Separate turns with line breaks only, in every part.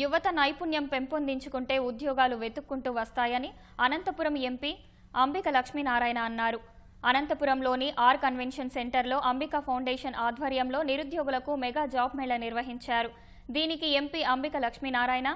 యువత నైపుణ్యం పెంపొందించుకుంటే ఉద్యోగాలు వెతుక్కుంటూ వస్తాయని అనంతపురం ఎంపీ అంబిక లక్ష్మీనారాయణ అన్నారు. అనంతపురంలోని ఆర్ కన్వెన్షన్ సెంటర్లో అంబిక ఫౌండేషన్ ఆధ్వర్యంలో నిరుద్యోగులకు మెగా జాబ్ మేళా నిర్వహించారు. దీనికి ఎంపీ అంబిక లక్ష్మీనారాయణ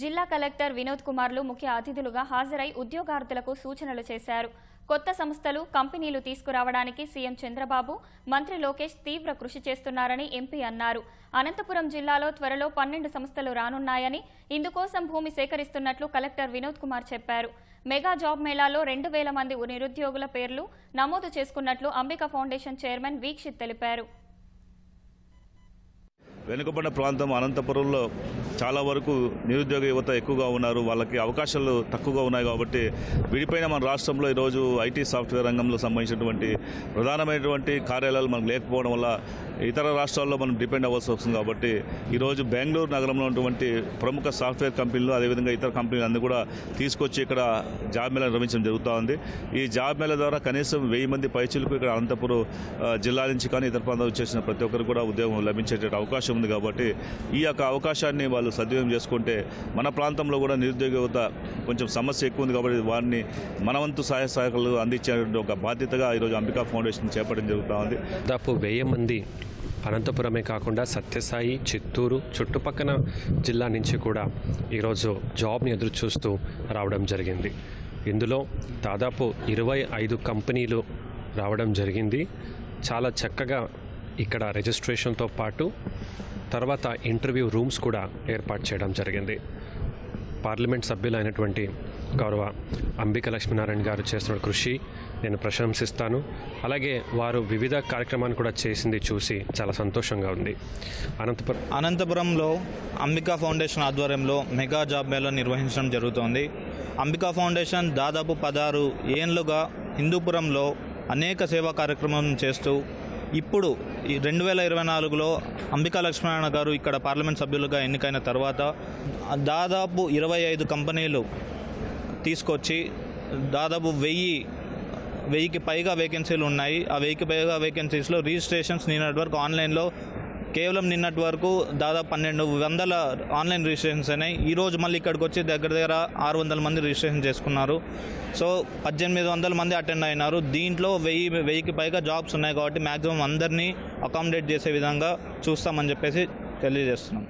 జిల్లా కలెక్టర్ వినోద్ కుమార్లు ముఖ్య అతిథులుగా హాజరై ఉద్యోగార్థులకు సూచనలు చేశారు. కొత్త సంస్థలు కంపెనీలు తీసుకురావడానికి సీఎం చంద్రబాబు మంత్రి లోకేష్ తీవ్ర కృషి చేస్తున్నారని ఎంపీ అన్నారు. అనంతపురం జిల్లాలో త్వరలో పన్నెండు సంస్థలు రానున్నాయని ఇందుకోసం భూమి సేకరిస్తున్నట్లు కలెక్టర్ వినోద్ కుమార్ చెప్పారు. మెగా జాబ్ మేళాలో రెండు వేల మంది నిరుద్యోగుల పేర్లు నమోదు చేసుకున్నట్లు అంబికా ఫౌండేషన్ చైర్మన్ వీక్షిత్ తెలిపారు.
వెనుకబడిన ప్రాంతం అనంతపురంలో చాలా వరకు నిరుద్యోగ యువత ఎక్కువగా ఉన్నారు. వాళ్ళకి అవకాశాలు తక్కువగా ఉన్నాయి కాబట్టి విడిపోయిన మన రాష్ట్రంలో ఈరోజు ఐటీ సాఫ్ట్వేర్ రంగంలో సంబంధించినటువంటి ప్రధానమైనటువంటి కార్యాలయాలు మనకు లేకపోవడం వల్ల ఇతర రాష్ట్రాల్లో మనం డిపెండ్ అవ్వాల్సి వస్తుంది కాబట్టి ఈరోజు బెంగళూరు నగరంలో ఉన్నటువంటి ప్రముఖ సాఫ్ట్వేర్ కంపెనీలు అదేవిధంగా ఇతర కంపెనీలు అన్ని కూడా తీసుకొచ్చి ఇక్కడ జాబ్ మేళ నిర్వహించడం జరుగుతూ ఉంది. ఈ జాబ్ మేళ ద్వారా కనీసం వెయ్యి మంది పైచులకు ఇక్కడ అనంతపురం జిల్లా నుంచి కానీ ఇతర ప్రాంతాలు చేసిన ప్రతి ఒక్కరు కూడా ఉద్యోగం లభించేట అవకాశం ఉంది కాబట్టి ఈ యొక్క అవకాశాన్ని వాళ్ళు సద్వినియోగం చేసుకుంటే మన ప్రాంతంలో కూడా నిరుద్యోగ యువత కొంచెం సమస్య ఎక్కువ ఉంది కాబట్టి వారిని మనవంతు సహాయ సహకారాలు అందించే ఒక బాధ్యతగా ఈరోజు అంబికా ఫౌండేషన్ చేపట్టడం జరుగుతూ ఉంది.
దాదాపు వెయ్యి మంది అనంతపురమే కాకుండా సత్యసాయి చిత్తూరు చుట్టుపక్కన జిల్లా నుంచి కూడా ఈరోజు జాబ్ని ఎదురు చూస్తూ రావడం జరిగింది. ఇందులో దాదాపు ఇరవై ఐదు కంపెనీలు రావడం జరిగింది. చాలా చక్కగా ఇక్కడ రిజిస్ట్రేషన్తో పాటు తర్వాత ఇంటర్వ్యూ రూమ్స్ కూడా ఏర్పాటు చేయడం జరిగింది. పార్లమెంట్ సభ్యులైనటువంటి గౌరవ అంబిక లక్ష్మీనారాయణ గారు చేస్తున్న కృషి నేను ప్రశంసిస్తాను. అలాగే వారు వివిధ కార్యక్రమాన్ని కూడా చేసింది చూసి చాలా సంతోషంగా ఉంది. అనంతపురం
అనంతపురంలో అంబికా ఫౌండేషన్ ఆధ్వర్యంలో మెగా జాబ్ మేళా నిర్వహించడం జరుగుతోంది. అంబికా ఫౌండేషన్ దాదాపు పదహారు ఏళ్ళుగా హిందూపురంలో అనేక సేవా కార్యక్రమం చేస్తూ ఇప్పుడు ఈ రెండు వేల ఇరవై నాలుగులో అంబికా లక్ష్మీనారాయణ గారు ఇక్కడ పార్లమెంట్ సభ్యులుగా ఎన్నికైన తర్వాత దాదాపు ఇరవై ఐదు కంపెనీలు తీసుకొచ్చి దాదాపు వెయ్యి వెయ్యికి పైగా వేకెన్సీలు ఉన్నాయి. ఆ వెయ్యికి పైగా వేకెన్సీస్లో రిజిస్ట్రేషన్స్ నిన్నటి వరకు ఆన్లైన్లో కేవలం నిన్నటి వరకు దాదాపు పన్నెండు వందల ఆన్లైన్ రిజిస్ట్రేషన్స్ అయినాయి. ఈ రోజు మళ్ళీ ఇక్కడికి వచ్చి దగ్గర దగ్గర ఆరు వందల మంది రిజిస్ట్రేషన్ చేసుకున్నారు. సో పద్దెనిమిది వందల మంది అటెండ్ అయినారు. దీంట్లో వెయ్యి వెయ్యికి పైగా జాబ్స్ ఉన్నాయి కాబట్టి మ్యాక్సిమం అందరినీ అకామిడేట్ చేసే విధంగా చూస్తామని చెప్పేసి తెలియజేస్తున్నాం.